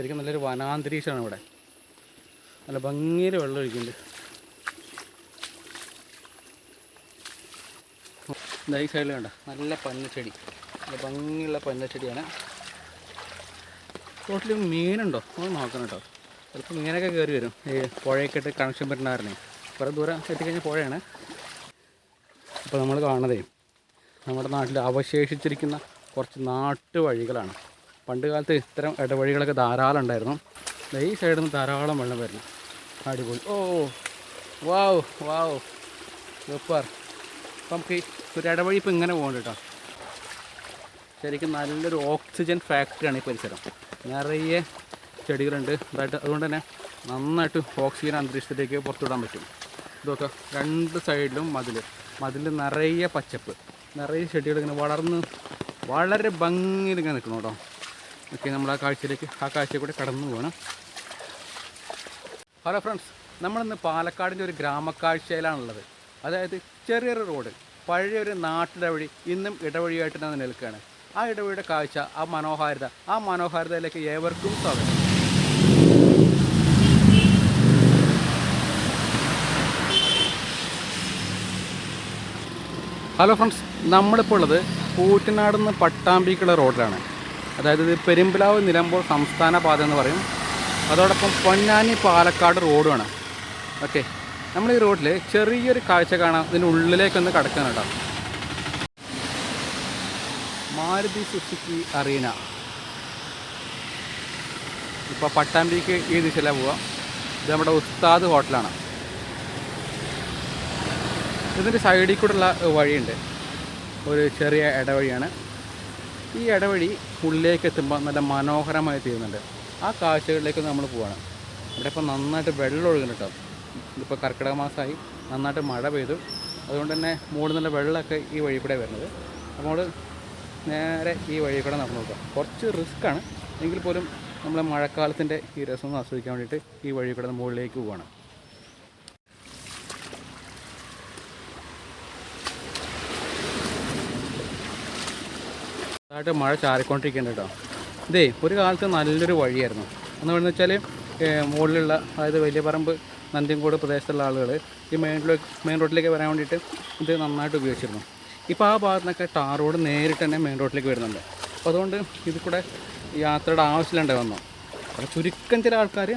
ശരിക്കും നല്ലൊരു വനാന്തരീക്ഷമാണ് ഇവിടെ. നല്ല ഭംഗിയിൽ വെള്ളം ഒഴിക്കുന്നുണ്ട്. ഈ സൈഡിൽ കണ്ട? നല്ല പന്നച്ചെടി. നല്ല ഭംഗിയുള്ള പന്നച്ചെടിയാണ്. ടോട്ടലി മീനുണ്ടോ? ഒന്ന് നോക്കണം കേട്ടോ. ചിലപ്പോൾ മീനൊക്കെ കയറി വരും. ഈ പുഴയൊക്കെ കണക്ഷൻ പറ്റുന്നവരണേ കുറേ ദൂരം എത്തിക്കഴിഞ്ഞാൽ പുഴയാണ്. അപ്പോൾ നമ്മൾ കാണുന്നതേ നമ്മുടെ നാട്ടിൽ അവശേഷിച്ചിരിക്കുന്ന കുറച്ച് നാട്ടുവഴികളാണ്. പണ്ട് കാലത്ത് ഇത്തരം ഇടവഴികളൊക്കെ ധാരാളം ഉണ്ടായിരുന്നു. ഈ സൈഡിൽ നിന്ന് ധാരാളം വെള്ളം വരുന്നു. അടിപൊളി. Oh wow wow. സൂപ്പർ. അപ്പം നമുക്ക് ഒരു ഇടവഴി ഇപ്പോൾ ഇങ്ങനെ പോകണം കേട്ടോ. ശരിക്കും നല്ലൊരു ഓക്സിജൻ ഫാക്ടറിയാണ് ഈ പരിസരം. നിറയെ ചെടികളുണ്ട്. അതായിട്ട് അതുകൊണ്ട് തന്നെ നന്നായിട്ട് ഓക്സിജൻ അന്തരീക്ഷത്തിലേക്ക് പുറത്തുവിടാൻ പറ്റും. ഇതൊക്കെ രണ്ട് സൈഡിലും മതിൽ. മതിൽ നിറയെ പച്ചപ്പ്. നിറയെ ചെടികൾ ഇങ്ങനെ വളർന്ന് വളരെ ഭംഗിയിൽ ഇങ്ങനെ നിൽക്കണം കേട്ടോ. ഓക്കെ നമ്മൾ ആ കാഴ്ചയിലേക്ക് ആ കാഴ്ചയിൽ കൂടെ കടന്നു പോകണം ഹലോ ഫ്രണ്ട്സ് നമ്മളിന്ന് പാലക്കാടിന്റെ ഒരു ഗ്രാമക്കാഴ്ചയിലാണുള്ളത്. അതായത് ചെറിയൊരു റോഡ് പഴയൊരു നാട്ടിടവഴി ഇന്നും ഇടവഴിയായിട്ട് തന്നെ നിൽക്കുകയാണ്. ആ ഇടവഴിയുടെ കാഴ്ച ആ മനോഹാരിത ആ മനോഹാരിതയിലേക്ക് ഏവർക്കും സ്വാഗതം. ഹലോ ഫ്രണ്ട്സ് നമ്മളിപ്പോൾ ഉള്ളത് കൂറ്റനാട് നിന്ന് പട്ടാമ്പിക്കുള്ള റോഡിലാണ്. അതായത് ഇത് പെരുമ്പലാവ് നിലമ്പൂർ സംസ്ഥാന പാത എന്ന് പറയും. അതോടൊപ്പം പൊന്നാനി പാലക്കാട് റോഡുമാണ്. ഓക്കെ. നമ്മൾ ഈ റോഡിൽ ചെറിയൊരു കാഴ്ച കാണാം. ഇതിന്റെ ഉള്ളിലേക്കൊന്ന് കടക്കാൻ കേട്ടോ. Maruti Suzuki Arena. ഇപ്പോൾ പട്ടാമ്പിക്ക് ഈ ദിശയിലാണ് പോവുക ഇത് നമ്മുടെ ഉസ്താദ് ഹോട്ടലാണ്. ഇതിന്റെ സൈഡിൽ കൂടെയുള്ള വഴിയുണ്ട്. ഒരു ചെറിയ ഇടവഴിയാണ്. ഈ ഇടവഴി ഉള്ളിലേക്ക് എത്തുമ്പോൾ നല്ല മനോഹരമായി തീരുന്നുണ്ട്. ആ കാഴ്ചകളിലേക്ക് നമ്മൾ പോവാണ്. ഇവിടെ ഇപ്പോൾ നന്നായിട്ട് വെള്ളം ഒഴുകുന്നുണ്ട് കേട്ടോ. ഇതിപ്പോൾ കർക്കിടക മാസമായി നന്നായിട്ട് മഴ പെയ്തു. അതുകൊണ്ട് തന്നെ മുകളിൽ നല്ല വെള്ളമൊക്കെ ഈ വഴി കൂടെ വരുന്നത്. നമ്മൾ നേരെ ഈ വഴി കൂടെ നടന്നു നോക്കാം. കുറച്ച് റിസ്ക്കാണ് എങ്കിൽ പോലും നമ്മൾ മഴക്കാലത്തിന്റെ ഈ രസം ആസ്വദിക്കാൻ വേണ്ടിയിട്ട് ഈ വഴി കൂടെ മുകളിലേക്ക് പോവാണ്. ചെറുതായിട്ട് മഴ ചാറിക്കൊണ്ടിരിക്കുന്നുണ്ട് കേട്ടോ. ഇതേ ഒരു കാലത്ത് നല്ലൊരു വഴിയായിരുന്നു. എന്ന് പറയുന്നത് വെച്ചാൽ മുകളിലുള്ള അതായത് വലിയ പറമ്പ് നന്ദിയങ്കോട് പ്രദേശത്തുള്ള ആളുകൾ ഈ മെയിൻ റോഡ് മെയിൻ റോഡിലേക്ക് വരാൻ വേണ്ടിയിട്ട് ഇത് നന്നായിട്ട് ഉപയോഗിച്ചിരുന്നു. ഇപ്പോൾ ആ ഭാഗത്തു നിന്നൊക്കെ ടാർ റോഡ് നേരിട്ട് തന്നെ മെയിൻ റോഡിലേക്ക് വരുന്നുണ്ട്. അപ്പോൾ അതുകൊണ്ട് ഇതിൽ കൂടെ യാത്രയുടെ ആവശ്യമില്ലാണ്ട് വന്നു. അപ്പോൾ ചുരുക്കം ചില ആൾക്കാർ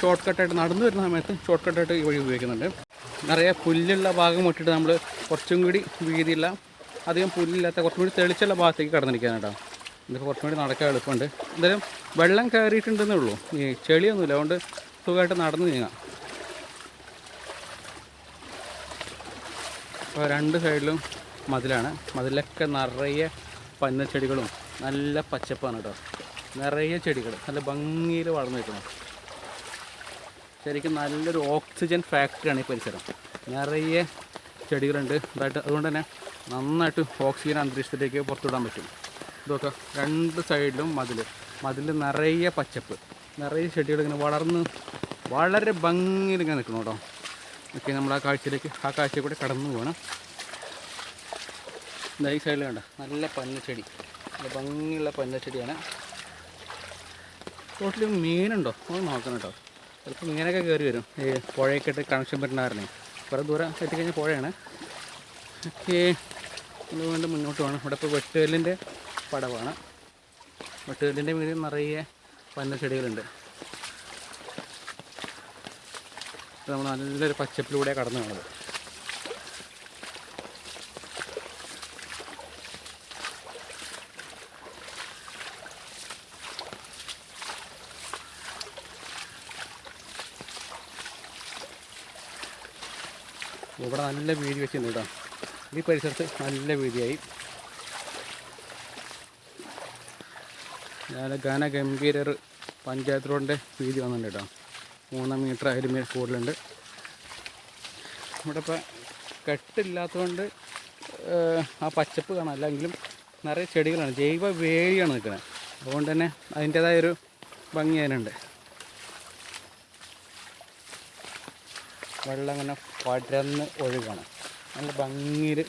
ഷോർട്ട് കട്ടായിട്ട് നടന്നു വരുന്ന സമയത്ത് ഷോർട്ട് കട്ടായിട്ട് ഈ വഴി ഉപയോഗിക്കുന്നുണ്ട്. നിറയെ പുല്ലുള്ള ഭാഗം വിട്ടിട്ട് നമ്മൾ കുറച്ചും കൂടി വീതിയുള്ള അധികം പുല്ലില്ലാത്ത കുറച്ചും കൂടി തെളിച്ചുള്ള ഭാഗത്തേക്ക് കടന്നിരിക്കാൻ കേട്ടോ. ഇതിപ്പോൾ കുറച്ചും കൂടി നടക്കാൻ എളുപ്പമുണ്ട്. എന്തായാലും വെള്ളം കയറിയിട്ടുണ്ടെന്നേ ഉള്ളൂ. ഈ ചെളിയൊന്നുമില്ല. അതുകൊണ്ട് സുഖമായിട്ട് നടന്നു നീങ്ങാം. അപ്പോൾ രണ്ട് സൈഡിലും മതിലാണ്. മതിലൊക്കെ നിറയെ പന്നച്ചെടികളും നല്ല പച്ചപ്പാണ് കേട്ടോ. നിറയെ ചെടികൾ. നല്ല ഭംഗിയിൽ വളർന്നു നിൽക്കണം ശരിക്കും നല്ലൊരു ഓക്സിജൻ ഫാക്ടറിയാണ് ഈ പരിസരം. നിറയെ ചെടികളുണ്ട്. അതായിട്ട് അതുകൊണ്ട് തന്നെ നന്നായിട്ട് ഓക്സിജൻ അന്തരീക്ഷത്തിലേക്ക് പുറത്തുവിടാൻ പറ്റും. ഇതൊക്കെ രണ്ട് സൈഡിലും മതിൽ. മതിൽ നിറയെ പച്ചപ്പ്. നിറയെ ചെടികൾ ഇങ്ങനെ വളർന്ന് വളരെ ഭംഗിയിൽ ഇങ്ങനെ നിൽക്കണം കേട്ടോ. ഓക്കെ നമ്മൾ ആ കാഴ്ചയിലേക്ക് ആ കാഴ്ചയിൽ കൂടെ കടന്നു പോകണം ഈ സൈഡിൽ കണ്ട? നല്ല പന്നച്ചെടി നല്ല ഭംഗിയുള്ള പന്നച്ചെടിയാണ് ടോട്ടലി മീനുണ്ടോ? ഒന്ന് നോക്കണം കേട്ടോ. ചിലപ്പോൾ മീനൊക്കെ കയറി വരും. ഈ പുഴയൊക്കെ ഇട്ട് കണക്ഷൻ പറ്റുന്നവരണേ കുറേ ദൂരം എത്തിക്കഴിഞ്ഞാൽ പുഴയാണ്. ഓക്കെ. നമ്മൾ വീണ്ടും മുന്നോട്ട് പോകണം. ഇവിടെ ഇപ്പോൾ വെട്ടുകല്ലിന്റെ പടവാണ്. വെട്ടുകല്ലിന്റെ മീതി നിറയെ പന്ന ചെടികളുണ്ട് നമ്മൾ നല്ലൊരു പച്ചപ്പിലൂടെ കടന്നു പോകണത് ഇവിടെ നല്ല വീതി വെച്ചിട്ടുണ്ട് കേട്ടോ. ഈ പരിസരത്ത് നല്ല വീതിയായി. ഞാൻ ഗാനഗംഭീരർ പഞ്ചായത്ത് റോഡിന്റെ വീതി വന്നിട്ടുണ്ട് കേട്ടോ. മൂന്ന് മീറ്റർ ആയിരം മീറ്റർ കൂടുതലുണ്ട്. ഇവിടെ ഇപ്പം കെട്ടില്ലാത്തതുകൊണ്ട് ആ പച്ചപ്പ് കാണാം. അല്ലെങ്കിലും നിറയെ ചെടികളാണ്. ജൈവ വേലിയാണ് നിൽക്കുന്നത്. അതുകൊണ്ട് തന്നെ അതിന്റേതായൊരു ഭംഗി അതിനുണ്ട്. വെള്ളം ഇങ്ങനെ പടർന്ന് ഒഴുകാണ്. നല്ല ഭംഗിയിൽ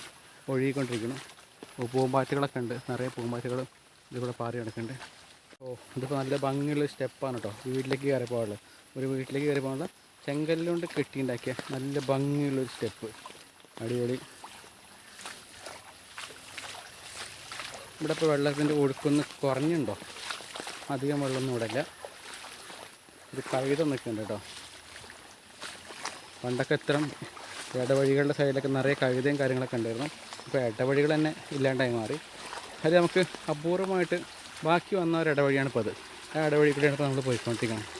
ഒഴുകിക്കൊണ്ടിരിക്കുന്നു. പൂമ്പാറ്റകളൊക്കെ ഉണ്ട്. നിറയെ പൂമ്പാറ്റകളും ഇതിലൂടെ പാറി കിടക്കുന്നുണ്ട് ഓ ഇതിപ്പോൾ നല്ല ഭംഗിയുള്ള സ്റ്റെപ്പാണ് കേട്ടോ വീട്ടിലേക്ക് കയറി പോകാനുള്ളത്. ഒരു വീട്ടിലേക്ക് കയറി പോകാനുള്ള ചെങ്കല്ലുകൊണ്ട് കെട്ടിയുണ്ടാക്കിയ നല്ല ഭംഗിയുള്ളൊരു സ്റ്റെപ്പ്. അടിപൊളി. ഇവിടെ ഇപ്പോൾ വെള്ളത്തിന്റെ ഒഴുക്കൊന്ന് കുറഞ്ഞുണ്ടോ? അധികം വെള്ളമൊന്നും ഇവിടെ ഇല്ല ഒരു കവിത നിൽക്കുന്നുണ്ട് കേട്ടോ പണ്ടൊക്കെ ഇത്തരം ഇടവഴികളുടെ സൈഡിലൊക്കെ നിറയെ കഴുതയും കാര്യങ്ങളൊക്കെ ഉണ്ടായിരുന്നു. ഇപ്പോൾ ഇടവഴികൾ തന്നെ ഇല്ലാണ്ടായി മാറി. അത് നമുക്ക് അപൂർവമായിട്ട് ബാക്കി വന്ന ഒരു ഇടവഴിയാണ് ഇപ്പോൾ അത്. ആ ഇടവഴി കൂടെയാണ് ഇപ്പോൾ നമ്മൾ പോയിക്കൊണ്ടിരിക്കുന്നത്.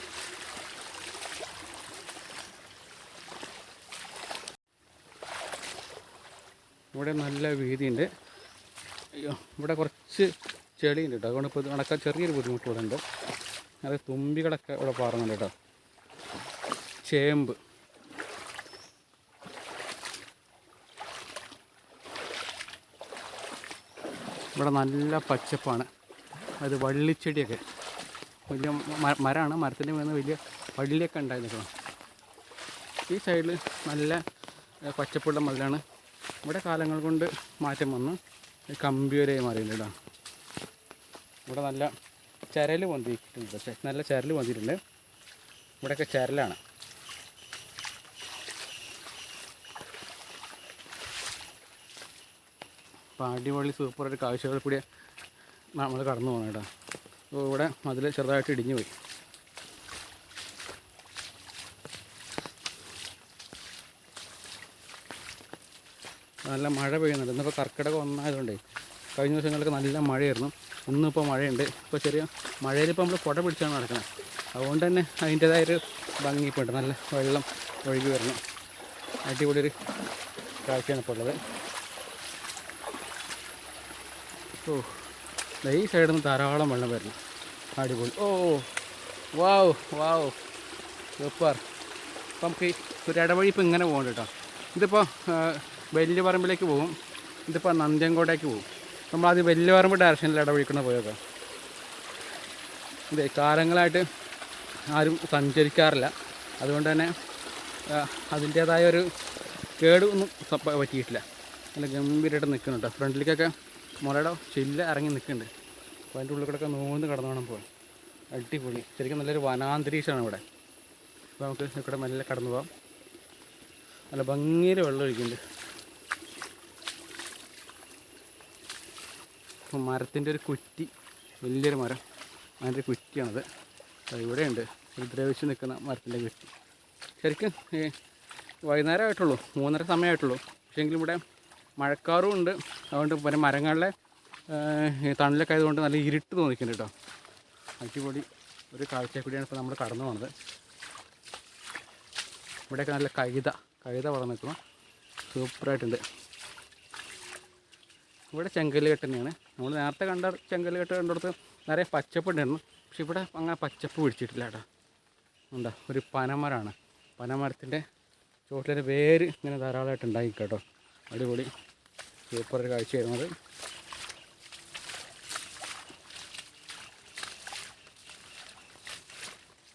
ഇവിടെ നല്ല വീതിയുണ്ട്. അയ്യോ ഇവിടെ കുറച്ച് ചെളിയുണ്ട് കേട്ടോ. അതുകൊണ്ട് ഇപ്പോൾ നടക്കാൻ ചെറിയൊരു ബുദ്ധിമുട്ട് ഇവിടെ ഉണ്ട്. അത് തുമ്പികളൊക്കെ ഇവിടെ പാറുന്നുണ്ട് കേട്ടോ. ചേമ്പ്. ഇവിടെ നല്ല പച്ചപ്പാണ്. അത് വള്ളിച്ചെടിയൊക്കെ. വലിയ മരമാണ് മരത്തിന്റെ മേന്ന് വലിയ വള്ളിയൊക്കെ ഉണ്ടായിരുന്നു ഈ സൈഡിൽ നല്ല പച്ചപ്പുള്ള മതിലാണ്. ഇവിടെ കാലങ്ങൾ കൊണ്ട് മാറ്റം വന്ന്. ഈ മാറിയിട്ടാണ് ഇവിടെ നല്ല ചരൽ വന്നിട്ടുണ്ട് പക്ഷേ നല്ല ചരൽ വന്നിട്ടുണ്ട് ഇവിടെയൊക്കെ ചരലാണ്. അപ്പോൾ അടിപൊളി ഒരു കാഴ്ചകൾ കൂടി നമ്മൾ കടന്നു പോകണം കേട്ടോ. അപ്പോൾ ഇവിടെ മതിൽ ചെറുതായിട്ട് ഇടിഞ്ഞു പോയി. നല്ല മഴ പെയ്യുന്നുണ്ട്. ഇന്നിപ്പോൾ കർക്കിടകം ഒന്നായതുകൊണ്ടേ കഴിഞ്ഞ ദിവസങ്ങളിലൊക്കെ നല്ല മഴയായിരുന്നു. ഇന്നിപ്പോൾ മഴയുണ്ട്. ഇപ്പോൾ ചെറിയ മഴയിൽ ഇപ്പോൾ നമ്മൾ കുട പിടിച്ചാണ് നടക്കുന്നത് അതുകൊണ്ട് തന്നെ അതിന്റേതായൊരു ഭംഗി നല്ല വെള്ളം ഒഴുകി വരണം. അടിപൊളിയൊരു കാഴ്ചയാണ് ഇപ്പോൾ ഉള്ളത്. ഓ ഈ സൈഡിൽ നിന്ന് ധാരാളം വെള്ളം വരുന്നു അടിപൊളി. Oh wow wow. സൂപ്പർ. അപ്പം നമുക്ക് ഒരു ഇടവഴി ഇപ്പോൾ ഇങ്ങനെ പോകണ്ട കേട്ടോ. ഇതിപ്പോൾ വലിയ പറമ്പിലേക്ക് പോകും. ഇതിപ്പോൾ നന്ദ്യങ്കോട്ടേക്ക് പോകും. നമ്മൾ നമ്മളത് വലിയ പറമ്പ് ഡയറക്ഷനിൽ ഇടവഴിക്കുന്ന പോയൊക്കെ. ഇതേ കാലങ്ങളായിട്ട് ആരും സഞ്ചരിക്കാറില്ല. അതുകൊണ്ട് തന്നെ അതിന്റേതായ ഒരു കേട് ഒന്നും പറ്റിയിട്ടില്ല. നല്ല ഗംഭീരമായിട്ട് നിൽക്കുന്നുണ്ട്. ഫ്രണ്ടിലേക്കൊക്കെ മുളയുടെ ചില്ല ഇറങ്ങി നിൽക്കുന്നുണ്ട്. അപ്പോൾ അതിന്റെ ഉള്ളിൽ കൂടെ നോന്ന് കടന്നു വേണം പോകാൻ. അടിപൊളി. ശരിക്കും നല്ലൊരു വനാന്തരീക്ഷമാണ് ഇവിടെ. അപ്പോൾ നമുക്ക് ഇവിടെ മെല്ലെ കടന്നു പോകാം. നല്ല ഭംഗിയിൽ വെള്ളം ഒഴിക്കുന്നുണ്ട്. മരത്തിന്റെ ഒരു കുറ്റി വലിയൊരു മരം. അതിന്റെ കുറ്റിയാണത്. ഇവിടെയുണ്ട്. ഉപദ്രവിച്ച് ദ്രവിച്ച് നിൽക്കുന്ന മരത്തിന്റെ കുറ്റി. ശരിക്കും വൈകുന്നേരം ആയിട്ടുള്ളൂ മൂന്നര സമയമായിട്ടുള്ളൂ. പക്ഷേങ്കിലും ഇവിടെ മഴക്കാറും ഉണ്ട്. അതുകൊണ്ട് പിന്നെ മരങ്ങളിലെ തണലൊക്കെ ആയതുകൊണ്ട് നല്ല ഇരുട്ട് തോന്നിക്കുന്നുണ്ട് കേട്ടോ. അടിപൊളി ഒരു കാഴ്ച കൂടിയാണ് ഇപ്പോൾ നമ്മൾ കടന്നു പോകുന്നത് ഇവിടെയൊക്കെ നല്ല കഴുത കഴുത വളർന്നു നിൽക്കുന്നു. സൂപ്പറായിട്ടുണ്ട്. ഇവിടെ ചെങ്കല്ല് കെട്ട് തന്നെയാണ്. നമ്മൾ നേരത്തെ കണ്ട ചെങ്കല്ല് കെട്ട് കണ്ടിടത്ത് നിറയെ പച്ചപ്പ് ഉണ്ടായിരുന്നു. പക്ഷെ ഇവിടെ അങ്ങനെ പച്ചപ്പ് പിടിച്ചിട്ടില്ല കേട്ടോ. എന്താ ഒരു പനമരമാണ്. പനമരത്തിന്റെ ചുവട്ടിലൊരു വേര് ഇങ്ങനെ ധാരാളമായിട്ട് ഉണ്ടായി കേട്ടോ. അടിപൊളി. സൂപ്പർ ഒരു കാഴ്ചയായിരുന്നു അത്.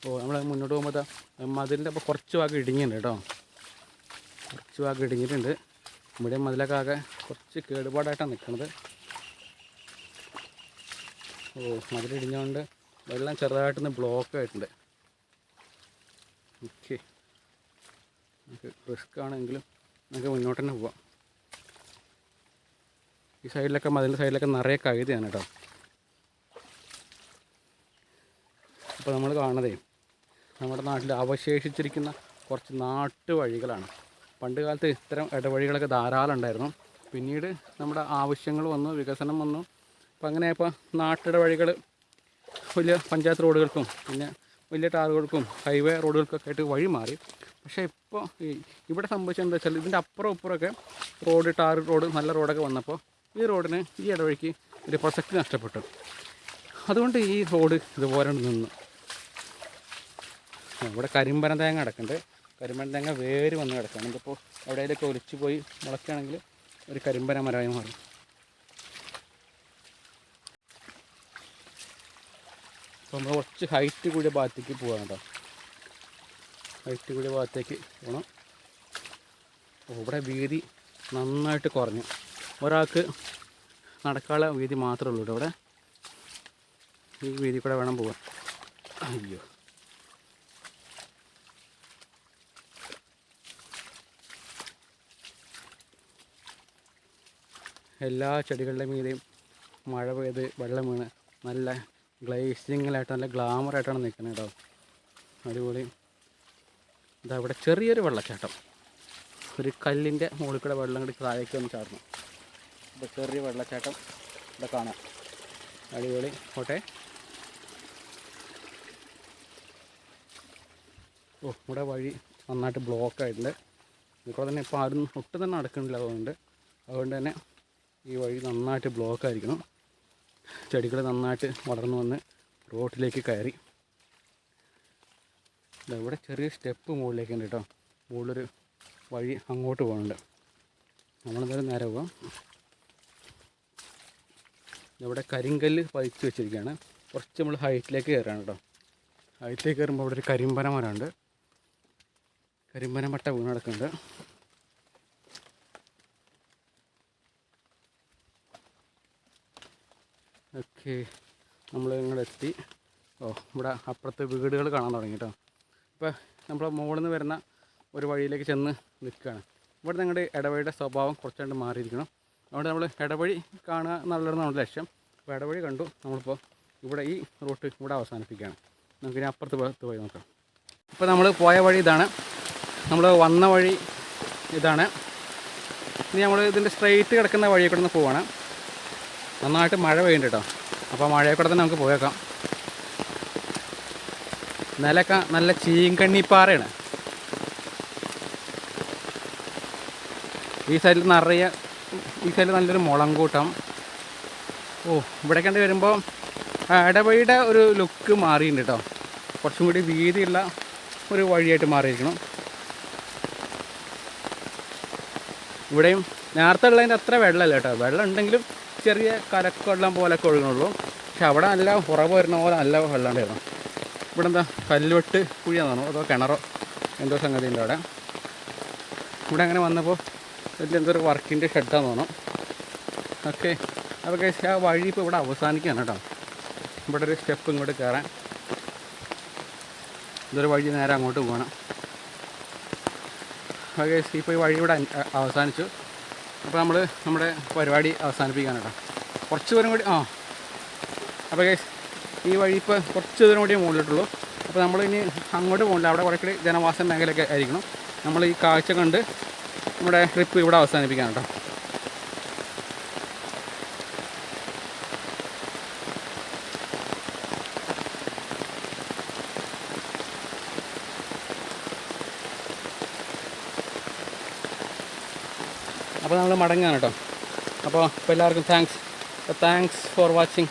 ഓ നമ്മൾ മുന്നോട്ട് പോകുമ്പോൾ മതിലിന്റെ അപ്പോൾ കുറച്ച് ഭാഗം ഇടിഞ്ഞിട്ടുണ്ട് കേട്ടോ. കുറച്ച് ഭാഗം ഇടുങ്ങിയിട്ടുണ്ട്. നമ്മുടെ മതിലൊക്കെ ആകെ കുറച്ച് കേടുപാടായിട്ടാണ് നിൽക്കുന്നത് ഓ മതിലിടിഞ്ഞുകൊണ്ട് വെള്ളം ചെറുതായിട്ടൊന്ന് ബ്ലോക്ക് ആയിട്ടുണ്ട്. ഓക്കെ നമുക്ക് റിസ്ക് ആണെങ്കിലും നമുക്ക് മുന്നോട്ട് തന്നെ പോവാം. ഈ സൈഡിലൊക്കെ മതിലിന്റെ സൈഡിലൊക്കെ നിറയെ കഴുതയാണ് കേട്ടോ. അപ്പോൾ നമ്മൾ കാണുന്നതേ നമ്മുടെ നാട്ടിൽ അവശേഷിച്ചിരിക്കുന്ന കുറച്ച് നാട്ടുവഴികളാണ്. പണ്ട് കാലത്ത് ഇത്തരം ഇടവഴികളൊക്കെ ധാരാളം ഉണ്ടായിരുന്നു. പിന്നീട് നമ്മുടെ ആവശ്യങ്ങൾ വന്നു വികസനം വന്നു. അപ്പം അങ്ങനെ ഇപ്പോൾ നാട്ടിടവഴികൾ വലിയ പഞ്ചായത്ത് റോഡുകൾക്കും പിന്നെ വലിയ ടാറുകൾക്കും ഹൈവേ റോഡുകൾക്കൊക്കെ ആയിട്ട് വഴി മാറി. പക്ഷേ ഇപ്പോൾ ഇവിടെ സംഭവിച്ചത് എന്താ വെച്ചാൽ ഇതിന്റെ അപ്പുറം ഇപ്പുറമൊക്കെ റോഡ് ടാർ റോഡ് നല്ല റോഡൊക്കെ വന്നപ്പോൾ ഈ റോഡിന് ഈ ഇടവഴിക്ക് ഒരു പ്രസക്തി നഷ്ടപ്പെട്ടു. അതുകൊണ്ട് ഈ റോഡ് ഇതുപോലെ നിന്നു. ഇവിടെ കരിമ്പന തേങ്ങ കിടക്കുന്നുണ്ട്. കരിമ്പന തേങ്ങ വേര് വന്ന് കിടക്കുകയാണ്. ഇതിപ്പോൾ എവിടെയെങ്കിലൊക്കെ ഒലിച്ചു പോയി മുളയ്ക്കുകയാണെങ്കിൽ ഒരു കരിമ്പന മരമായി മാറും. അപ്പോൾ നമ്മൾ കുറച്ച് ഹൈറ്റ് കൂടിയ ഭാഗത്തേക്ക് പോകാം കേട്ടോ. ഹൈറ്റ് കൂടിയ ഭാഗത്തേക്ക് പോകണം ഇവിടെ വീതി നന്നായിട്ട് കുറഞ്ഞു. ഒരാൾക്ക് നടക്കാനുള്ള വീതി മാത്രമേ ഉള്ളൂ ഇവിടെ. ഈ വീതി കൂടെ വേണം പോവാൻ. അയ്യോ. എല്ലാ ചെടികളുടെ മീതെയും മഴ പെയ്ത് വെള്ളം വീണ് നല്ല ഗ്ലേസിങ്ങിലായിട്ട് നല്ല ഗ്ലാമറായിട്ടാണ് നിൽക്കുന്നത് കേട്ടോ. അടിപൊളി. ഇതാ ഇവിടെ ചെറിയൊരു വെള്ളച്ചാട്ടം. ഒരു കല്ലിന്റെ മുകളിൽ കൂടെ വെള്ളം കൂടി താഴേക്ക് വന്ന് ചാടണം ഇപ്പോൾ ചെറിയ വെള്ളച്ചാട്ടം ഇവിടെ കാണാം. അടിപൊളി. കോട്ടെ ഓ ഇവിടെ വഴി നന്നായിട്ട് ബ്ലോക്ക് ആയിട്ടുണ്ട്. ഇപ്പോൾ തന്നെ ഇപ്പോൾ ആരും ഒട്ടും തന്നെ നടക്കുന്നില്ല അതുകൊണ്ട്. അതുകൊണ്ട് തന്നെ ഈ വഴി നന്നായിട്ട് ബ്ലോക്ക് ആയിരിക്കണം. ചെടികൾ നന്നായിട്ട് വളർന്നു വന്ന് റോട്ടിലേക്ക് കയറി. ഇവിടെ ചെറിയ സ്റ്റെപ്പ് മുകളിലേക്ക് ഉണ്ട് കേട്ടോ. മുകളിലൊരു വഴി അങ്ങോട്ട് പോകുന്നുണ്ട് നമ്മളെന്തായാലും നേരെ പോവാം. ഇവിടെ കരിങ്കല്ല് പതിച്ച് വെച്ചിരിക്കുകയാണ്. കുറച്ച് നമ്മൾ ഹൈറ്റിലേക്ക് കയറാണ് കേട്ടോ. ഹൈറ്റിലേക്ക് കയറുമ്പോൾ അവിടെ ഒരു കരിമ്പന മരമുണ്ട്. കരിമ്പന മട്ട വീണ് കിടക്കുന്നുണ്ട്. ഓക്കെ. നമ്മൾ ഇങ്ങോട്ട് എത്തി. ഓ ഇവിടെ അപ്പുറത്ത് വീടുകൾ കാണാൻ തുടങ്ങി കേട്ടോ. ഇപ്പോൾ നമ്മൾ മുകളിൽ നിന്ന് വരുന്ന ഒരു വഴിയിലേക്ക് ചെന്ന് നിൽക്കുകയാണ്. ഇവിടെ നിങ്ങളുടെ ഇടവഴിയുടെ സ്വഭാവം കുറച്ചുകൊണ്ട് മാറിയിരിക്കണം. അതുകൊണ്ട് നമ്മൾ ഇടവഴി കാണുക എന്നുള്ളത് നമ്മുടെ ലക്ഷ്യം. അപ്പോൾ ഇടവഴി കണ്ടു. നമ്മളിപ്പോൾ ഇവിടെ ഈ റൂട്ട് ഇവിടെ അവസാനിപ്പിക്കുകയാണ്. നമുക്കിനി അപ്പുറത്ത് പോയി നോക്കാം. ഇപ്പോൾ നമ്മൾ പോയ വഴി ഇതാണ്. നമ്മൾ വന്ന വഴി ഇതാണ്. ഇനി നമ്മൾ ഇതിന്റെ സ്ട്രെയിറ്റ് കിടക്കുന്ന വഴിയെ കൂടെ നിന്ന് പോവാണ്. നന്നായിട്ട് മഴ പെയ്യുന്നുണ്ട് കേട്ടോ. അപ്പോൾ മഴയെ കൂടെ തന്നെ നമുക്ക് പോയേക്കാം. നിലക്ക നല്ല ചീങ്കണ്ണിപ്പാറയാണ്. ഈ സൈഡിൽ നിറയെ ഈ സൈഡിൽ നല്ലൊരു മുളം കൂട്ടം ഓ ഇവിടെ കണ്ട് വരുമ്പോൾ ഇടവഴിയുടെ ഒരു ലുക്ക് മാറിയിട്ടുണ്ട് കേട്ടോ കുറച്ചും കൂടി വീതിയുള്ള ഒരു വഴിയായിട്ട് മാറിയിരിക്കണം. ഇവിടെയും നേരത്തെ ഉള്ളതിന്റെ അത്ര വെള്ളമല്ല കേട്ടോ വെള്ളം ഉണ്ടെങ്കിലും ചെറിയ കരക്കൊള്ളം പോലൊക്കെ ഒഴുകണുള്ളൂ പക്ഷെ അവിടെ നല്ല ഉറവ് വരുന്ന പോലെ നല്ല വെള്ളം ഉണ്ടായിരുന്നു ഇവിടെ എന്താ കല്ലുവെട്ട് കുഴിയാണെന്നോ അതോ കിണറോ? എന്തോ സംഗതി ഉണ്ട് അവിടെ. ഇവിടെ അങ്ങനെ വന്നപ്പോൾ വലിയ എന്തൊരു വർക്കിന്റെ ഷെഡാന്ന് തോന്നണം. ഓക്കെ. അപ്പോൾ കേസ് ആ വഴി ഇപ്പോൾ ഇവിടെ അവസാനിക്കുകയാണ് കേട്ടോ. ഇവിടെ ഒരു സ്റ്റെപ്പ് ഇങ്ങോട്ട് കയറാൻ. ഇതൊരു വഴി നേരെ അങ്ങോട്ട് പോകണം. ഓക്കെ ഇപ്പോൾ ഈ വഴി ഇവിടെ അവസാനിച്ചു. അപ്പോൾ നമ്മൾ നമ്മുടെ പരിപാടി അവസാനിപ്പിക്കുകയാണ് കേട്ടോ. കുറച്ച് ദൂരം കൂടി ആ. അപ്പോൾ കേസ് ഈ വഴി ഇപ്പോൾ കുറച്ച് ദൂരം കൂടി മുകളിലിട്ടുള്ളൂ. അപ്പോൾ നമ്മൾ ഇനി അങ്ങോട്ട് പോകില്ല. അവിടെ കുറേ ജനവാസ മേഖലയൊക്കെ ആയിരിക്കണം. നമ്മൾ ഈ കാഴ്ച കണ്ട് നമ്മുടെ ട്രിപ്പ് ഇവിടെ അവസാനിപ്പിക്കാം കേട്ടോ. അപ്പോൾ നമ്മൾ മടങ്ങുകയാണ് കേട്ടോ. അപ്പോൾ എല്ലാവർക്കും താങ്ക്സ് താങ്ക്സ് ഫോർ വാച്ചിങ്